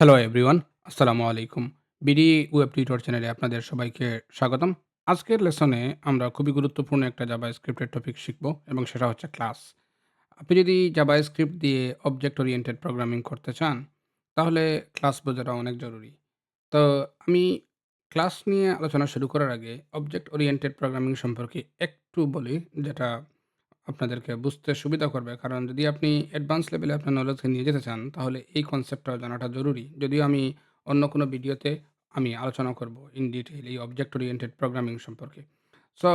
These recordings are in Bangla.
হ্যালো এভরিওয়ান, আসসালামু আলাইকুম। বিডি ওয়েব টিউটর চ্যানেলে আপনাদের সবাইকে স্বাগতম। আজকের লেসনে আমরা খুবই গুরুত্বপূর্ণ একটা জাবা স্ক্রিপ্টের টপিক শিখব এবং সেটা হচ্ছে ক্লাস। আপনি যদি জাভাস্ক্রিপ্ট দিয়ে অবজেক্ট ওরিয়েন্টেড প্রোগ্রামিং করতে চান, তাহলে ক্লাস বোঝাটা অনেক জরুরি। তো আমি ক্লাস নিয়ে আলোচনা শুরু করার আগে অবজেক্ট ওরিয়েন্টেড প্রোগ্রামিং সম্পর্কে একটু বলি, যেটা আপনাদেরকে বুঝতে সুবিধা করবে। কারণ যদি আপনি অ্যাডভান্স লেভেলে আপনার নলেজকে নিয়ে যেতে চান, তাহলে এই কনসেপ্টটাও জানাটা জরুরি। যদিও আমি অন্য কোনো ভিডিওতে আমি আলোচনা করব ইন ডিটেইল এই অবজেক্ট ওরিয়েন্টেড প্রোগ্রামিং সম্পর্কে। সো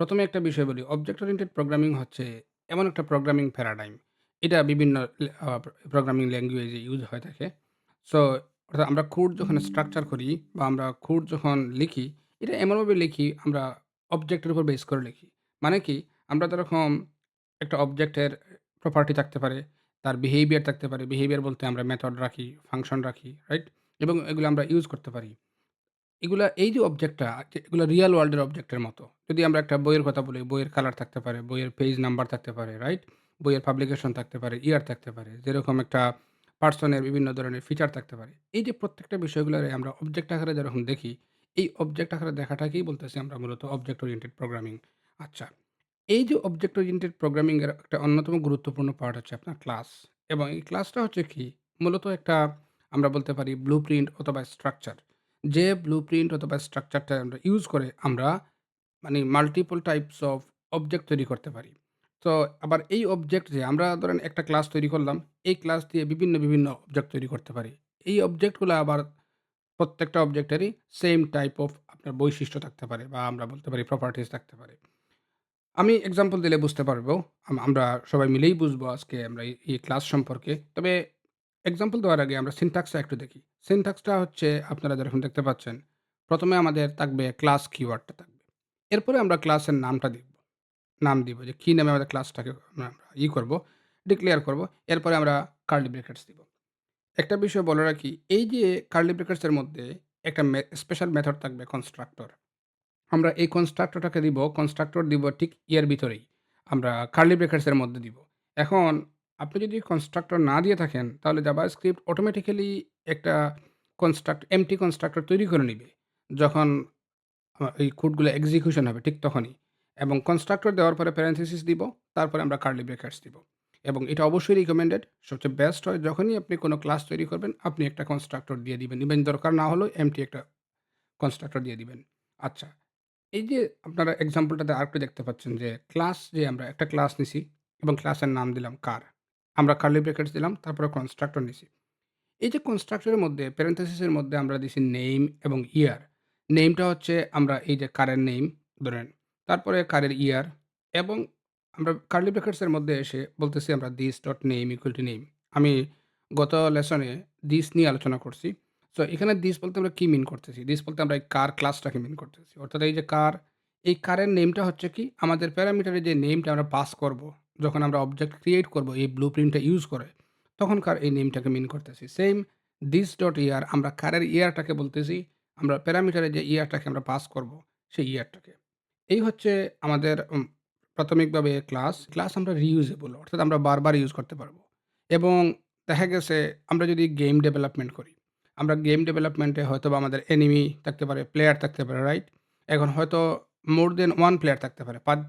প্রথমে একটা বিষয় বলি, অবজেক্ট ওরিয়েন্টেড প্রোগ্রামিং হচ্ছে এমন একটা প্রোগ্রামিং প্যারাডাইম। এটা বিভিন্ন প্রোগ্রামিং ল্যাঙ্গুয়েজে ইউজ হয়ে থাকে। সো অর্থাৎ আমরা কোড যখন স্ট্রাকচার করি বা আমরা কোড যখন লিখি, এটা এমনভাবে লিখি আমরা অবজেক্টের উপর বেস করে লিখি। মানে কি? আমরা যেরকম একটা অবজেক্টের প্রপার্টি থাকতে পারে, তার বিহেভিয়ার থাকতে পারে। বিহেভিয়ার বলতে আমরা মেথড রাখি, ফাংশন রাখি, রাইট? এবং এগুলো আমরা ইউজ করতে পারি। এগুলা এই যে অবজেক্টটা এগুলো রিয়াল ওয়ার্ল্ড এর অবজেক্টের মতো। যদি আমরা একটা বইয়ের কথা বলি, বইয়ের কালার থাকতে পারে, বইয়ের পেজ নাম্বার থাকতে পারে, রাইট? বইয়ের পাবলিকেশন থাকতে পারে, ইয়ার থাকতে পারে। যেরকম একটা পার্সনের বিভিন্ন ধরনের ফিচার থাকতে পারে। এই যে প্রত্যেকটা বিষয়গুলারে আমরা অবজেক্ট আকারে যেরকম দেখি, এই অবজেক্ট আকারে দেখাটাকেই বলতেছি আমরা মূলত অবজেক্ট ওরিয়েন্টেড প্রোগ্রামিং। আচ্ছা, এই যে অবজেক্ট ওরিয়েন্টেড প্রোগ্রামিংয়ের একটা অন্যতম গুরুত্বপূর্ণ পার্ট হচ্ছে আপনার ক্লাস। এবং এই ক্লাসটা হচ্ছে কি? মূলত একটা আমরা বলতে পারি ব্লু প্রিন্ট অথবা স্ট্রাকচার। যে ব্লু প্রিন্ট অথবা স্ট্রাকচারটা আমরা ইউজ করে আমরা মানে মাল্টিপল টাইপস অফ অবজেক্ট তৈরি করতে পারি। তো আবার এই অবজেক্ট যে আমরা ধরেন একটা ক্লাস তৈরি করলাম, এই ক্লাস দিয়ে বিভিন্ন, বিভিন্ন অবজেক্ট তৈরি করতে পারি। এই অবজেক্টগুলো আবার প্রত্যেকটা অবজেক্টেরই সেম টাইপ অফ আপনার বৈশিষ্ট্য থাকতে পারে বা আমরা বলতে পারি প্রপার্টিস থাকতে পারে। আমি এক্সাম্পল দিলে বুঝতে পারব। আম আমরা সবাই মিলেই বুঝব আজকে আমরা এই ক্লাস সম্পর্কে। তবে এক্সাম্পল দেওয়ার আগে আমরা সিনট্যাক্সটা একটু দেখি। সিনট্যাক্সটা হচ্ছে আপনারা যেরকম দেখতে পাচ্ছেন, প্রথমে আমাদের থাকবে ক্লাস কিওয়ার্ডটা থাকবে। এরপরে আমরা ক্লাসের নামটা দিব। নাম দিব যে কী নামে আমাদের ক্লাসটাকে আমরা ই করব, ডিক্লেয়ার করব। এরপরে আমরা কার্লি ব্র্যাকেটস দিব। একটা বিষয় বলে রাখি, এই যে কার্লি ব্র্যাকেটস এর মধ্যে একটা স্পেশাল মেথড থাকবে কনস্ট্রাক্টর। আমরা এই কনস্ট্রাক্টরটাকে দিব, কনস্ট্রাক্টর দিব ঠিক ইয়ার ভিতরেই। আমরা কার্লি ব্রেকার্সের মধ্যে দিব। এখন আপনি যদি কনস্ট্রাক্টর না দিয়ে থাকেন, তাহলে জাবা স্ক্রিপ্ট অটোমেটিক্যালি একটা কনস্ট্রাক্ট এম্পটি কনস্ট্রাক্টর তৈরি করে নিবে। যখন এই কোডগুলো এক্সিকিউশন হবে ঠিক তখনই। এবং কনস্ট্রাক্টর দেওয়ার পরে প্যারেনথেসিস দিব, তারপরে আমরা কার্লি ব্রেকার্স দিব। এবং এটা অবশ্যই রিকমেন্ডেড। সবচেয়ে বেস্ট হয় যখনই আপনি কোনো ক্লাস তৈরি করবেন, আপনি একটা কনস্ট্রাক্টর দিয়ে দিবেন। ইভেন দরকার না হলেও এম্পটি একটা কনস্ট্রাক্টর দিয়ে দিবেন। আচ্ছা, এই যে আপনারা এক্সাম্পলটাতে আরেকটু দেখতে পাচ্ছেন যে ক্লাস যে আমরা একটা ক্লাস নিছি এবং ক্লাসের নাম দিলাম কার। আমরা কার্লি ব্র্যাকেটস দিলাম, তারপরে কনস্ট্রাক্টর নিছি। এই যে কনস্ট্রাক্টরের মধ্যে প্যারেনথেসিসের মধ্যে আমরা দিছি নেম এবং ইয়ার। নেমটা হচ্ছে আমরা এই যে কারের নেম ধরেন, তারপরে কারের ইয়ার এবং আমরা কার্লি ব্র্যাকেটস এর মধ্যে এসে বলতেছি আমরা this dot name equal to name. আমি গত লেসনে দিস নিয়ে আলোচনা করছি। সো এখানে দিস বলতে আমরা কী মিন করতেছি? দিস বলতে আমরা এই কার ক্লাসটাকে মিন করতেছি। অর্থাৎ এই যে কার, এই কারের নেমটা হচ্ছে কি? আমাদের প্যারামিটারে যে নেমটা আমরা পাস করব, যখন আমরা অবজেক্ট ক্রিয়েট করব এই ব্লু প্রিন্টটা ইউজ করে, তখনকার এই নেমটাকে মিন করতেছি। সেম this ডট ইয়ার আমরা কারের ইয়ারটাকে বলতেছি, আমরা প্যারামিটারে যে ইয়ারটাকে আমরা পাস করব, সেই ইয়ারটাকে। এই হচ্ছে আমাদের প্রাথমিকভাবে ক্লাস। ক্লাস আমরা রিইউজেবল অর্থাৎ আমরা বারবার ইউজ করতে পারব। এবং দেখা গেছে আমরা যদি গেম ডেভেলপমেন্ট করি, আমরা গেম ডেভেলপমেন্টে হয়তোবা আমাদের এনিমি থাকতে পারে, প্লেয়ার থাকতে পারে, রাইট? এখন হয়তো মোর দেন ওয়ান প্লেয়ার থাকতে পারে। পাঁচ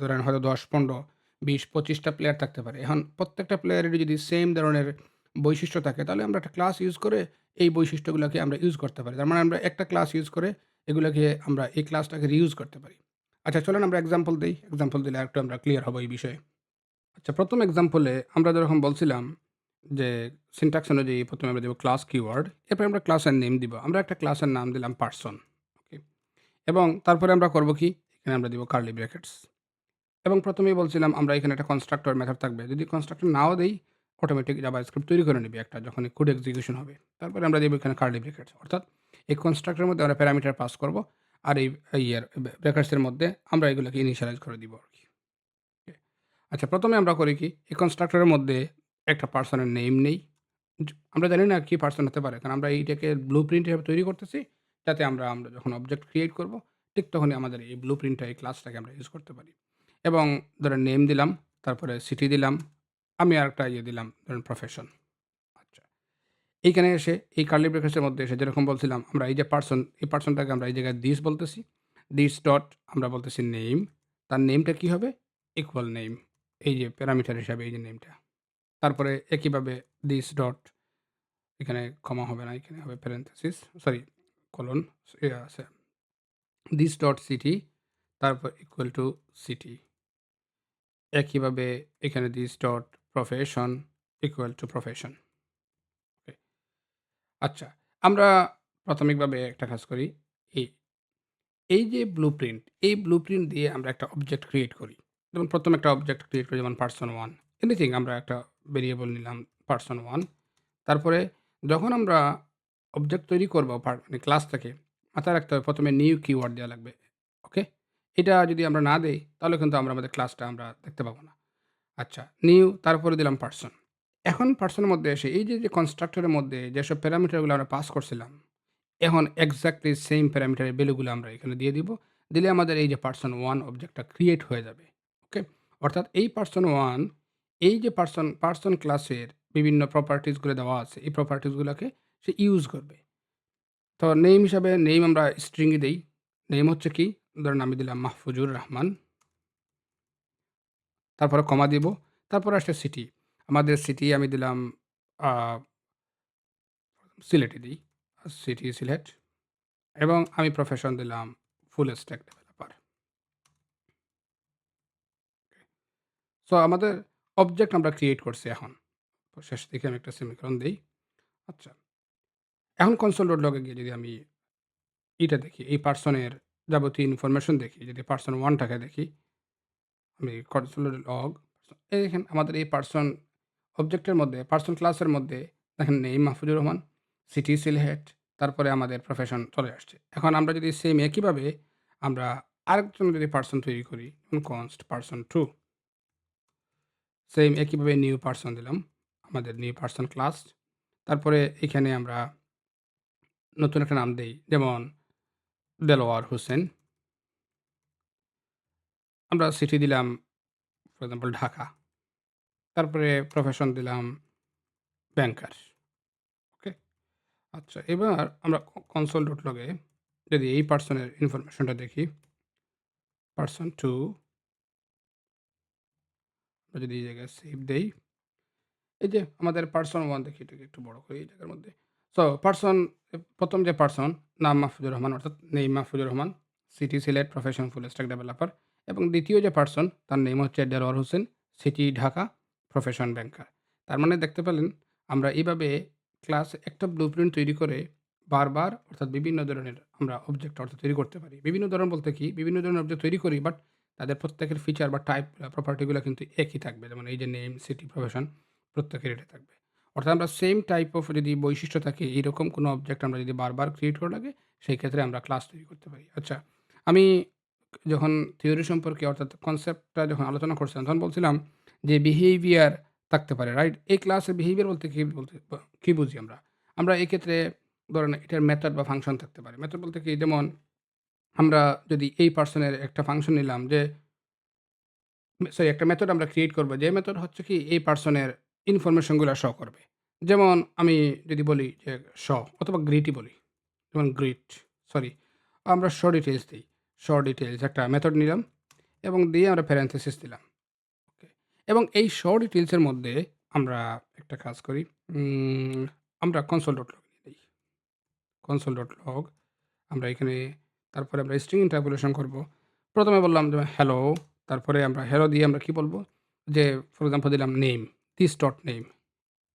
ধরেন হয়তো দশ পনেরো বিশ পঁচিশটা প্লেয়ার থাকতে পারে। এখন প্রত্যেকটা প্লেয়ারেরই যদি সেম ধরনের বৈশিষ্ট্য থাকে, তাহলে আমরা একটা ক্লাস ইউজ করে এই বৈশিষ্ট্যগুলোকে আমরা ইউজ করতে পারি। তার মানে আমরা একটা ক্লাস ইউজ করে এগুলোকে আমরা এই ক্লাসটাকে রিউজ করতে পারি। আচ্ছা চলেন আমরা এক্সাম্পল দিই এক্সাম্পল দিলে আরেকটু আমরা ক্লিয়ার হব এই বিষয়ে। আচ্ছা প্রথম এক্সাম্পলে আমরা যেরকম বলছিলাম যে সিনট্যাক্স অনুযায়ী প্রথমে আমরা দিব ক্লাস কিওয়ার্ড। এরপরে আমরা ক্লাসের নেম দিব। আমরা একটা ক্লাসের নাম দিলাম পার্সন ওকে? এবং তারপরে আমরা করব কি? এখানে আমরা দিব কার্লি ব্র্যাকেটস। এবং প্রথমেই বলছিলাম আমরা এখানে একটা কনস্ট্রাক্টর মেথড থাকবে। যদি কনস্ট্রাক্টর নাও দেই, অটোমেটিক জাভাস্ক্রিপ্ট তৈরি করে নিবে একটা যখনই কোড এক্সিকিউশন হবে। তারপরে আমরা দিব এখানে কার্লি ব্র্যাকেটস। অর্থাৎ এই কনস্ট্রাক্টরের মধ্যে আমরা প্যারামিটার পাস করব। আর এই ইয়ার ব্য ব্র্যাকেটস এর মধ্যে আমরা এগুলোকে ইনিশিয়ালাইজ করে দিব আর কি আচ্ছা প্রথমে আমরা করি কি? এই কনস্ট্রাক্টরের মধ্যে একটা পারসনের নেম নেই। আমরা জানি না কি পার্সন হতে পারে। কারণ আমরা এইটাকে ব্লু প্রিন্ট হিসাবে তৈরি করতেছি, যাতে আমরা আমরা যখন অবজেক্ট ক্রিয়েট করব, ঠিক তখনই আমাদের এই ব্লু প্রিন্টটা এই ক্লাসটাকে আমরা ইউজ করতে পারি। এবং ধরেন নেম দিলাম, তারপরে সিটি দিলাম। আমি আর একটা ইয়ে দিলাম ধরেন প্রফেশন। আচ্ছা। এইখানে এসে এই কার্লি ব্রেকেটসের মধ্যে এসে যেরকম বলছিলাম আমরা এই যে পার্সন এই পার্সনটাকে আমরা এই জায়গায় দিস বলতেছি দিস ডট আমরা বলতেছি নেম তার নেমটা কি হবে ইকুয়াল নেম এই যে প্যারামিটার হিসাবে এই যে নেমটা তারপরে একইভাবে দিস ডট এখানে ক্ষমা হবে না, এখানে হবে প্যারেন্থেসিস সরি কলন আছে। দিস ডট সিটি তারপর ইকুয়াল টু সিটি একইভাবে এখানে this dot profession equal to profession আচ্ছা আমরা প্রাথমিকভাবে একটা কাজ করি, এই এই যে ব্লু প্রিন্ট এই ব্লু প্রিন্ট দিয়ে আমরা একটা অবজেক্ট ক্রিয়েট করি। যেমন প্রথম একটা অবজেক্ট ক্রিয়েট করি, যেমন পার্সন ওয়ান এনিথিং আমরা একটা ভেরিয়েবল নিলাম পার্সন ওয়ান তারপরে যখন আমরা অবজেক্ট তৈরি করব মানে ক্লাস থেকে, মাথায় রাখতে হবে প্রথমে নিউ কিওয়ার্ড দেওয়া লাগবে ওকে এটা যদি আমরা না দেই, তাহলে কিন্তু আমরা আমাদের ক্লাসটা আমরা দেখতে পাবো না। আচ্ছা নিউ তারপরে দিলাম পার্সন এখন পার্সনের মধ্যে এসে, এই যে যে কনস্ট্রাক্টরের মধ্যে যেসব প্যারামিটারগুলো আমরা পাস করছিলাম, এখন এক্স্যাক্টলি সেম প্যারামিটারের ভ্যালুগুলো আমরা এখানে দিয়ে দিব। দিলে আমাদের এই যে পার্সন ওয়ান অবজেক্টটা ক্রিয়েট হয়ে যাবে ওকে অর্থাৎ এই পার্সন ওয়ান এই যে পার্সন পার্সন ক্লাসের বিভিন্ন প্রপার্টিসগুলো দেওয়া আছে, এই প্রপার্টিসগুলোকে সে ইউজ করবে। তো নেম হিসাবে নেম আমরা স্ট্রিংয়ে দেই। নেম হচ্ছে কি? ধরেন আমি দিলাম মাহফুজুর রহমান। তারপরে কমা দিব। তারপর আসছে সিটি আমাদের সিটি আমি দিলাম সিলেটে দিই। সিটি সিলেট। এবং আমি প্রফেশন দিলাম ফুল স্ট্যাক ডেভেলপার সো আমাদের অবজেক্ট আমরা ক্রিয়েট করছি এখন। তো শেষ দিকে আমি একটা সেমিকরণ দিই। আচ্ছা এখন কনসোল ডট লগে গিয়ে যদি আমি এটা দেখি, এই পার্সনের যাবতীয় ইনফরমেশন দেখি, যদি পার্সন ওয়ানটাকে দেখি, আমি কনসোল লগ এই দেখেন আমাদের এই পার্সন অবজেক্টের মধ্যে পার্সন ক্লাসের মধ্যে, দেখেন নেই মাহফুজুর রহমান সিটি সিলহেট তারপরে আমাদের প্রফেশন চলে আসছে। এখন আমরা যদি সেম একইভাবে আমরা আরেকজন যদি পার্সন তৈরি করি কনস্ট পার্সন টু সেম একইভাবে নিউ পার্সন দিলাম, আমাদের নিউ পার্সন ক্লাস তারপরে এখানে আমরা নতুন একটা নাম দিই, যেমন দেলোয়ার হোসেন আমরা সিটি দিলাম ফর এক্সাম্পল ঢাকা। তারপরে প্রফেশন দিলাম ব্যাংকার ওকে আচ্ছা এবার আমরা কনসোল ডট লগে যদি এই পার্সনের ইনফরমেশনটা দেখি পার্সন টু আমরা যদি এই জায়গায় সেভ দেই, এই যে আমাদের পার্সন ওয়ান দেখি এটাকে একটু বড় করি এই জায়গার মধ্যে। সো পার্সন প্রথম যে পার্সন নাম মাহফুজুর রহমান, অর্থাৎ নেই Mahfuzur Rahman city Sylhet profession full stack developer এবং দ্বিতীয় যে পার্সন তার নেম হচ্ছে Delwar Hossain city Dhaka profession banker তার মানে দেখতে পেলেন, আমরা এইভাবে ক্লাস একটা ব্লু প্রিন্ট তৈরি করে বারবার, অর্থাৎ বিভিন্ন ধরনের আমরা অবজেক্ট অর্থাৎ তৈরি করতে পারি। বিভিন্ন ধরনের বলতে কি, বিভিন্ন ধরনের অবজেক্ট তৈরি করি বাট তাদের প্রত্যেকের ফিচার বা টাইপ প্রপার্টিগুলো কিন্তু একই থাকবে। যেমন এই যে নেম সিটি প্রফেশন প্রত্যেকের এটা থাকবে। অর্থাৎ আমরা সেম টাইপ অফ যদি বৈশিষ্ট্য থাকে এইরকম কোনো অবজেক্ট আমরা যদি বারবার ক্রিয়েট করা লাগে, সেই ক্ষেত্রে আমরা ক্লাস তৈরি করতে পারি। আচ্ছা আমি যখন থিওরি সম্পর্কে অর্থাৎ কনসেপ্টটা যখন আলোচনা করছিলাম, তখন বলছিলাম যে বিহেভিয়ার থাকতে পারে রাইট এই ক্লাসের বিহেভিয়ার বলতে কী বলতে, কী বুঝি আমরা? আমরা এক্ষেত্রে ধরেন এটার মেথড বা ফাংশন থাকতে পারে। মেথড বলতে কি? যেমন আমরা যদি এই পার্সনের একটা ফাংশন নিলাম যে সরি একটা মেথড আমরা ক্রিয়েট করব, যে মেথড হচ্ছে কি, এই পার্সনের ইনফরমেশনগুলো শ করবে। যেমন আমি যদি বলি যে শ অথবা গ্রিটই বলি, যেমন গ্রিট সরি আমরা শ ডিটেলস দিই। শ ডিটেলস একটা মেথড নিলাম এবং দিয়ে আমরা প্যারেন্থেসিস দিলাম ওকে এবং এই শ ডিটেলসের মধ্যে আমরা একটা কাজ করি আমরা কনসোল ডট লগ দিই কনসোল ডট লগ আমরা এখানে তারপরে আমরা স্ট্রিং ইন্টারপুলেশন করব। প্রথমে বললাম যে হ্যালো তারপরে আমরা হ্যালো দিয়ে আমরা কি বলব? যে ফর এক্সাম্পল দিলাম নেম দিস ডট নেম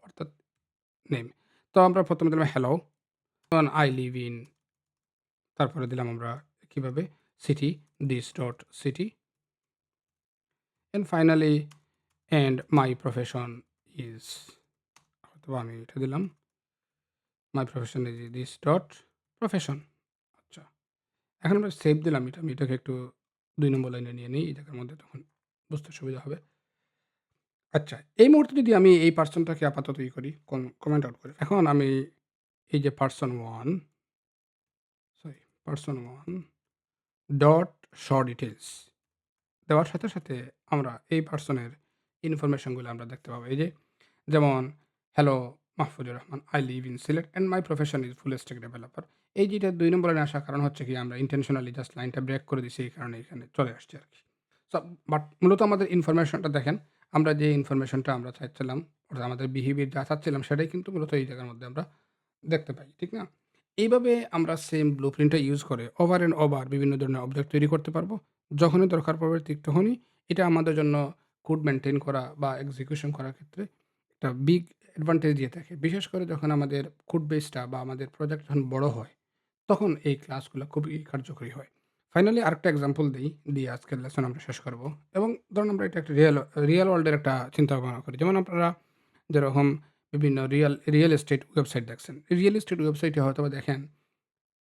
অর্থাৎ নেম তো আমরা প্রথমে দিলাম হ্যালো আই লিভ ইন তারপরে দিলাম আমরা কীভাবে? City this dot city and finally and my profession is অথবা আমি এটা দিলাম my profession is this dot profession এখন আমরা সেভ দিলাম এটা, আমি এটাকে একটু দুই নম্বর লাইনে নিয়ে নিই, এই জায়গার মধ্যে তখন বুঝতে সুবিধা হবে আচ্ছা এই মুহূর্তে যদি আমি এই পার্সনটাকে আপাতত ই করি কমেন্ট আউট করি, এখন আমি এই যে person one sorry person one dot show details দেওয়ার সাথে সাথে আমরা এই পার্সনের ইনফরমেশনগুলো আমরা দেখতে পাবো এই যে, যেমন hello Mahfuzur Rahman. I live in Sylhet and my profession is full stack developer। এই যেটা দুই নম্বরে না আসার কারণ হচ্ছে কি আমরা intentionally জাস্ট লাইনটা ব্রেক করে দিছি এই কারণে এখানে চলে আসছি আরকি। সো বাট মূলত আমাদের ইনফরমেশনটা দেখেন, আমরা যে ইনফরমেশনটা আমরা চাচ্ছিলাম অর্থাৎ আমাদের বিহেভিয়ার যা চাচ্ছিলাম সেটাই কিন্তু মূলত এই জায়গার মধ্যে আমরা দেখতে পাই। ঠিক না? এইভাবে আমরা সেম ব্লু প্রিন্টটা ইউজ করে ওভার অ্যান্ড ওভার বিভিন্ন ধরনের অবজেক্ট তৈরি করতে পারব। যখনই দরকার পড়বে ঠিক তখনই এটা আমাদের জন্য কোড মেনটেন করা বা এক্সিকিউশন করার ক্ষেত্রে একটা বিগ অ্যাডভান্টেজ দিয়ে থাকে। বিশেষ করে যখন আমাদের কোড বেসটা বা আমাদের প্রজেক্ট যখন বড় হয়, তখন এই ক্লাসগুলো খুবই কার্যকরী হয়। ফাইনালি আরেকটা এক্সাম্পল দেই, দিয়ে আজকের লেসন আমরা শেষ করব। এবং ধরুন আমরা এটা একটা রিয়েল রিয়াল ওয়ার্ল্ডের একটা চিন্তা ভাবনা করি। যেমন আপনারা যেরকম বিভিন্ন রিয়েল রিয়েল এস্টেট ওয়েবসাইট দেখছেন। রিয়েল এস্টেট ওয়েবসাইটে হয়তোবা দেখেন,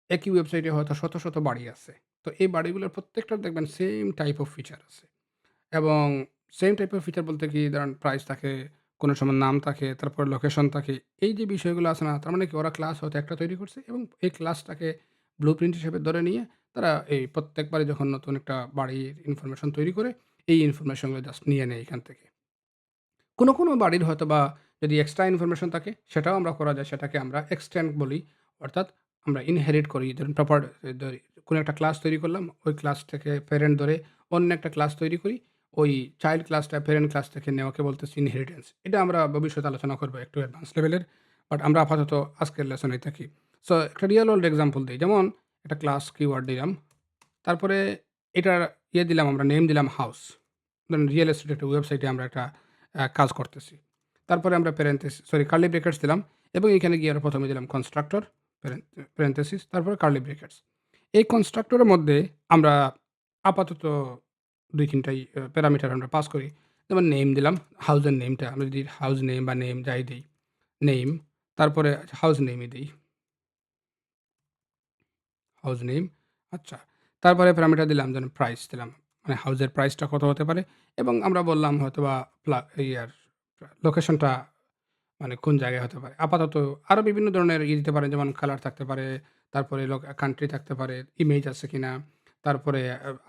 একই ওয়েবসাইটে হয়তো শত, শত বাড়ি আছে। তো এই বাড়িগুলোর প্রত্যেকটার দেখবেন সেম টাইপ অফ ফিচার আছে। এবং সেম টাইপ অফ ফিচার বলতে কি ধরেন প্রাইস থাকে, কোনো সময় নাম থাকে, তারপর লোকেশন থাকে। এই যে বিষয়গুলো আছে না, তার মানে কি ওরা ক্লাস হয়তো একটা তৈরি করছে এবং এই ক্লাসটাকে ব্লু প্রিন্ট হিসেবে ধরে নিয়ে তারা এই প্রত্যেকবারে যখন নতুন একটা বাড়ির ইনফরমেশন তৈরি করে, এই ইনফরমেশনগুলো জাস্ট নিয়ে নেয় এখান থেকে। কোনো, কোনো বাড়ির হয়তো বা যদি এক্সট্রা ইনফরমেশন থাকে, সেটাও আমরা করা যায়। সেটাকে আমরা এক্সটেন্ড বলি। অর্থাৎ আমরা ইনহেরিট করি। ধরুন প্রপার কোনো একটা ক্লাস তৈরি করলাম, ওই ক্লাস থেকে প্যারেন্ট ধরে অন্য একটা ক্লাস তৈরি করি। ওই চাইল্ড ক্লাসটা প্যারেন্ট ক্লাস থেকে নেওয়াকে বলতেছি ইনহেরিটেন্স। এটা আমরা ভবিষ্যতে আলোচনা করব একটু অ্যাডভান্স লেভেলের। বাট আমরা আপাতত আজকের লেসনেই থাকি। সো একটা রিয়েল ওয়ার্ল্ড এক্সাম্পল দিই যেমন একটা ক্লাস কিওয়ার্ড দিলাম। তারপরে এটার ইয়ে দিলাম, আমরা নেম দিলাম হাউস। ধরেন রিয়েল এস্টেট একটা ওয়েবসাইটে আমরা একটা কাজ করতেছি। তারপরে আমরা প্যারেনথেসিস সরি কার্লি ব্র্যাকেটস দিলাম এবং এখানে গিয়ে আমরা প্রথমে দিলাম কনস্ট্রাক্টর প্যারেন প্যারেনথেসিস তারপরে কার্লি ব্র্যাকেটস। এই কনস্ট্রাক্টরের মধ্যে আমরা আপাতত ২-৩ টাই আ প্যারামিটার আমরা পাস করি। যেমন নেম দিলাম, হাউজের নেমটা আমরা যদি হাউস নেম বা নেম যাই দিই নেম তারপরে হাউস নেমই দিই হাউস নেম আচ্ছা। তারপরে প্যারামিটার দিলাম যেন প্রাইস দিলাম। মানে হাউজের প্রাইসটা কত হতে পারে এবং আমরা বললাম হয়তোবা প্লা ইয়ার লোকেশনটা মানে কোন জায়গায় হতে পারে। আপাতত আরও বিভিন্ন ধরনের ইয়ে দিতে পারে যেমন কালার থাকতে পারে, তারপরে লোক কান্ট্রি থাকতে পারে, ইমেজ আছে কিনা, তারপরে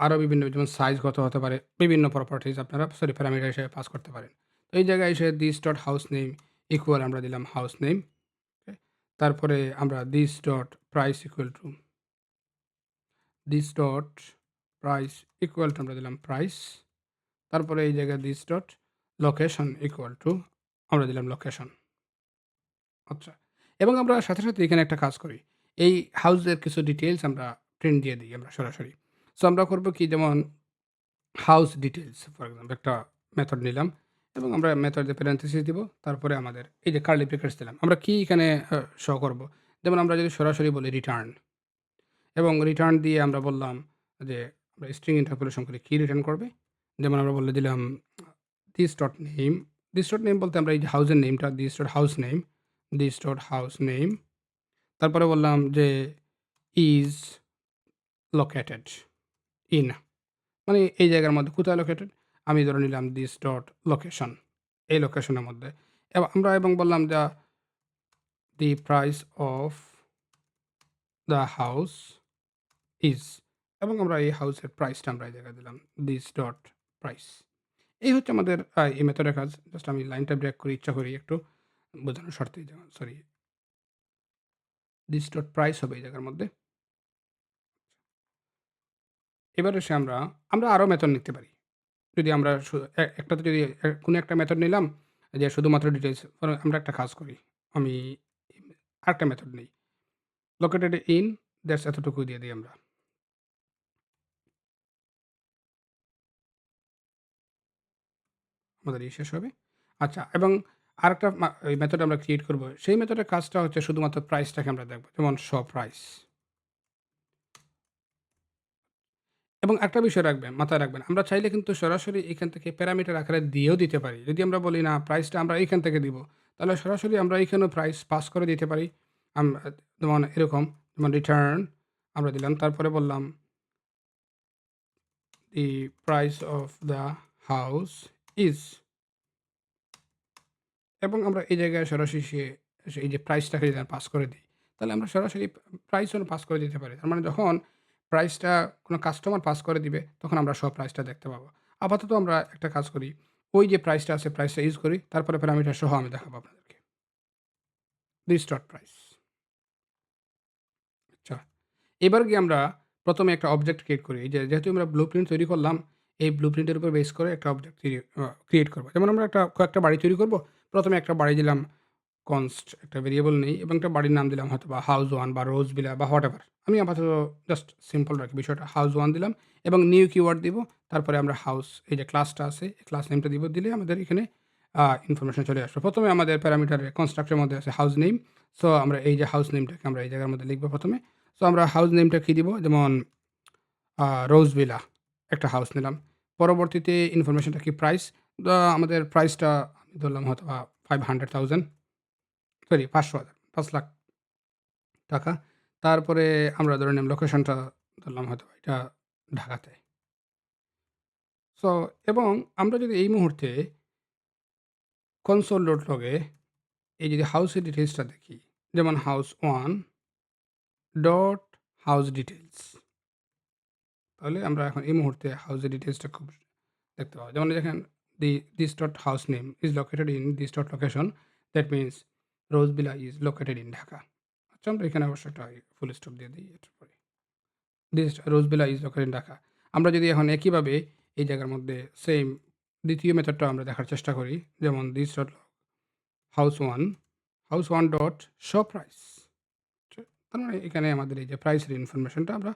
আরও বিভিন্ন যেমন সাইজ কত হতে পারে, বিভিন্ন প্রপার্টিজ আপনারা সরি প্যারামিটার হিসেবে পাস করতে পারেন। তো এই জায়গায় এসে this dot house name equal আমরা দিলাম হাউস নেম। তারপরে আমরা this dot price equal to this dot price equal to আমরা দিলাম প্রাইস। তারপরে এই জায়গায় this dot location equal to আমরা দিলাম লোকেশন। আচ্ছা। এবং আমরা সাথে, সাথে এখানে একটা কাজ করি। এই হাউসের কিছু ডিটেলস আমরা প্রিন্ট দিয়ে দিই আমরা সরাসরি। সো আমরা করব কি যেমন হাউস ডিটেলস ফর এক্সাম্পল একটা মেথড নিলাম এবং আমরা মেথডে প্যারেনথেসিস দিব। তারপরে আমাদের এই যে কার্লি ব্র্যাকেটস দিলাম। আমরা কি এখানে শো করব? যেমন আমরা যদি সরাসরি বলি রিটার্ন এবং রিটার্ন দিয়ে আমরা বললাম যে আমরা স্ট্রিং ইন্টারপোলেশন করে কী রিটার্ন করবে? যেমন আমরা বলে দিলাম this dot name, this dot name বলতে আমরা এই হাউসের নেমটা this dot house name, this dot house name. তারপরে বললাম যে ইজ লোকেটেড ইন মানে এই জায়গার মধ্যে কোথায় লোকেটেড? আমি ধরে নিলাম দিস ডট লোকেশন এই লোকেশনের মধ্যে। এবং আমরা এবং বললাম the the price of the house is এবং আমরা এই হাউসের প্রাইসটা আমরা এই জায়গায় দিলাম দিস ডট প্রাইস। এই হচ্ছে আমাদের এই মেথডের কাজ। জাস্ট আমি লাইনটা ব্রেক করে, ইচ্ছা করি একটু বোঝানোর যেমন সরি। দিস ডট প্রাইস হবে এই জায়গার মধ্যে। এবার এসে আমরা, আমরা আরও মেথড নিতে পারি। যদি আমরা একটাতে যদি কোনো একটা মেথড নিলাম যে শুধুমাত্র ডিটেলস আমরা একটা কাজ করি। আমি আরেকটা মেথড নেই। লোকেটেড ইন দ্যাটস এতটুকু দিয়ে দিই আমরা। আমাদের এই শেষ হবে। আচ্ছা এবং আরেকটা মেথড আমরা ক্রিয়েট করব। সেই মেথডের কাজটা হচ্ছে শুধুমাত্র প্রাইসটাকে আমরা দেখব যেমন শো প্রাইস। এবং একটা বিষয় রাখবেন, মাথায় রাখবেন। আমরা চাইলে কিন্তু সরাসরি এখান থেকে প্যারামিটার আকারে দিয়েও দিতে পারি। যদি আমরা বলি না প্রাইসটা আমরা এইখান থেকে দিব। তাহলে সরাসরি আমরা এইখানেও প্রাইস পাস করে দিতে পারি। আম যেমন এরকম যেমন রিটার্ন আমরা দিলাম। তারপরে বললাম the price of the house is এবং আমরা এই জায়গায় সরাসরি সে এই যে প্রাইসটাকে যদি পাস করে দিই, তাহলে আমরা সরাসরি প্রাইসও পাস করে দিতে পারি। তার মানে যখন প্রাইসটা কোনো কাস্টমার পাস করে দিবে, তখন আমরা সব প্রাইসটা দেখতে পাবো। আপাতত আমরা একটা কাজ করি। ওই যে প্রাইসটা আছে প্রাইসটা ইউজ করি। তারপরে প্যারামিটার সহ আমি দেখাবো আপনাদেরকে। This dot price. আচ্ছা। এবার গিয়ে আমরা প্রথমে একটা অবজেক্ট ক্রিয়েট করি। এই যে যেহেতু আমরা ব্লু প্রিন্ট তৈরি করলাম, এই ব্লু প্রিন্টের উপর বেস করে একটা অবজেক্ট ক্রিয়েট করব যেমন আমরা একটা কয়েকটা বাড়ি তৈরি করব। প্রথমে একটা বাড়ি দিলাম কনস্ট একটা ভেরিয়েবল নেই এবং একটা বাড়ির নাম দিলাম হয়তো বা হাউস ওয়ান বা রোজ ভিলা বা হোয়াটএভার। আমি আপাতত জাস্ট সিম্পল রাখি বিষয়টা হাউস ওয়ান দিলাম এবং নিউ কিওয়ার্ড দিব। তারপরে আমরা হাউস এই যে ক্লাসটা আছে, এই ক্লাস নেমটা দিব। দিলে আমাদের এখানে ইনফরমেশন চলে আসবে। প্রথমে আমাদের প্যারামিটারে কনস্ট্রাক্টর মধ্যে আছে হাউস নেম। সো আমরা এই যে হাউস নেমটাকে আমরা এই জায়গার মধ্যে লিখব ১ম এ। সো আমরা হাউস নেমটা কী দিব? যেমন রোজ ভিলা একটা হাউস নিলাম। পরবর্তীতে ইনফরমেশনটা কি প্রাইস। আমাদের প্রাইসটা আমি ধরলাম হয়তো ফাইভ হান্ড্রেড 500,000 সরি পাঁচশো হাজার পাঁচ লাখ টাকা। তারপরে আমরা ধরে নিলাম লোকেশনটা ধরলাম হয়তো এটা ঢাকাতে। সো এবং আমরা যদি এই মুহূর্তে console.log লগে এই যদি হাউসের ডিটেলসটা দেখি, যেমন house one dot house details তাহলে আমরা এখন এই মুহূর্তে হাউসের ডিটেলসটা খুব দেখতে পাবো। যেমন দেখেন the this dot house name is located in this dot location that means Rose Villa is located in Dhaka. আচ্ছা আমরা এখানে অবশ্য একটা ফুল স্টপ দিয়ে দিই এটার পরে। This Rose Villa is located in Dhaka. আমরা যদি এখন একইভাবে এই জায়গার মধ্যে সেম দ্বিতীয় মেথডটাও আমরা দেখার চেষ্টা করি। যেমন this dot house one house one dot show price. তার মানে এখানে আমাদের এই যে প্রাইসের ইনফরমেশনটা আমরা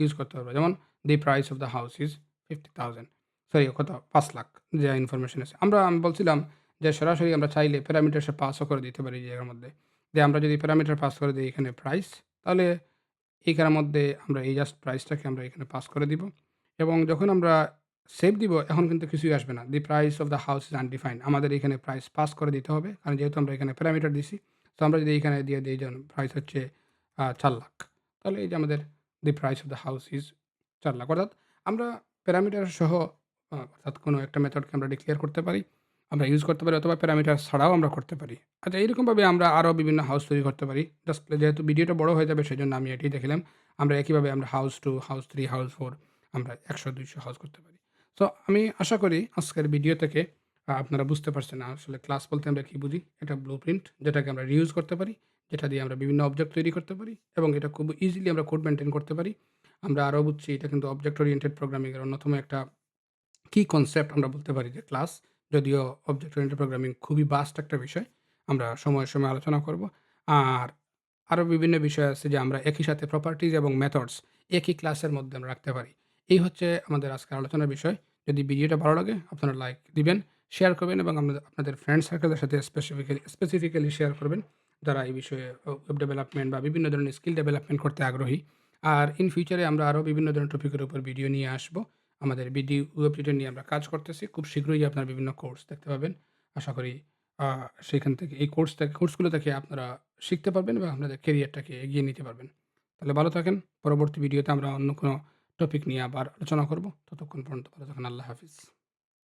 ইউজ করতে পারব। যেমন the price of the house is fifty thousand sorry কত ৫,০০,০০০ যা ইনফরমেশন আছে। আমরা আমি বলছিলাম যে সরাসরি আমরা চাইলে প্যারামিটার সে পাসও করে দিতে পারি জায়গার মধ্যে। যে আমরা যদি প্যারামিটার পাস করে দিই এখানে প্রাইস তাহলে এইখানের মধ্যে আমরা এই জাস্ট প্রাইসটাকে আমরা এখানে পাস করে দিব। এবং যখন আমরা সেভ দিব, এখন কিন্তু কিছুই আসবে না। The price of the house is undefined আমাদের এখানে প্রাইস পাস করে দিতে হবে। কারণ যেহেতু আমরা এখানে প্যারামিটার দিছি। তো আমরা যদি এখানে দিয়ে দিই যেমন প্রাইস হচ্ছে চার লাখ তাহলে এই যে আমাদের the price of the house is চার লাখ অর্থাৎ আমরা প্যারামিটার সহ অর্থাৎ কোনো একটা মেথডকে আমরা ডিক্লেয়ার করতে পারি। আমরা ইউজ করতে পারি অথবা প্যারামিটার ছাড়াও আমরা করতে পারি। আচ্ছা এইরকমভাবে আমরা আরও বিভিন্ন হাউস তৈরি করতে পারি। জাস্ট যেহেতু ভিডিওটা বড় হয়ে যাবে সেই জন্য আমি এটাই দেখলাম আমরা একইভাবে আমরা house two house three house four আমরা একশো, দুইশো হাউস করতে পারি। সো আমি আশা করি আজকের ভিডিও থেকে আপনারা বুঝতে পারছেন আসলে ক্লাস বলতে আমরা কি বুঝি। এটা ব্লু প্রিন্ট যেটাকে আমরা রিউজ করতে পারি। যেটা দিয়ে আমরা বিভিন্ন অবজেক্ট তৈরি করতে পারি এবং এটা খুব ইজিলি আমরা কোড মেনটেন করতে পারি। আমরা আরও বুঝছি, এটা কিন্তু অবজেক্ট ওরিয়েন্টেড প্রোগ্রামিং এর অন্যতম একটা কী কনসেপ্ট আমরা বলতে পারি যে ক্লাস। যদিও অবজেক্ট ওরিয়েন্টেড প্রোগ্রামিং খুবই বাস্ট একটা বিষয়। আমরা সময়ে, সময়ে আলোচনা করব। আর আরও বিভিন্ন বিষয় আছে যে আমরা একই সাথে প্রপার্টিজ এবং মেথডস একই ক্লাসের মধ্যে আমরা রাখতে পারি। এই হচ্ছে আমাদের আজকের আলোচনার বিষয়। যদি ভিডিওটা ভালো লাগে আপনারা লাইক দিবেন, শেয়ার করবেন এবং আপনাদের ফ্রেন্ড সার্কেলের সাথে স্পেসিফিক্যালি স্পেসিফিক্যালি শেয়ার করবেন। যারা এই বিষয়ে ওয়েব ডেভেলপমেন্ট বা বিভিন্ন ধরনের স্কিল ডেভেলপমেন্ট করতে আগ্রহী। আর ইন ফিউচারে আমরা আরও বিভিন্ন ধরনের টপিকের উপর ভিডিও নিয়ে আসব। আমাদের বিডি ওয়েব টিউটর নিয়ে আমরা কাজ করতেছি। খুব শীঘ্রই আপনারা বিভিন্ন কোর্স দেখতে পাবেন। আশা করি সেখান থেকে, এই কোর্স থেকে কোর্সগুলো থেকে আপনারা শিখতে পারবেন এবং আপনাদের কেরিয়ারটাকে এগিয়ে নিতে পারবেন। তাহলে ভালো থাকেন। পরবর্তী ভিডিওতে আমরা অন্য কোনো টপিক নিয়ে আবার আলোচনা করব। ততক্ষণ পর্যন্ত ভালো থাকেন আল্লাহ হাফিজ।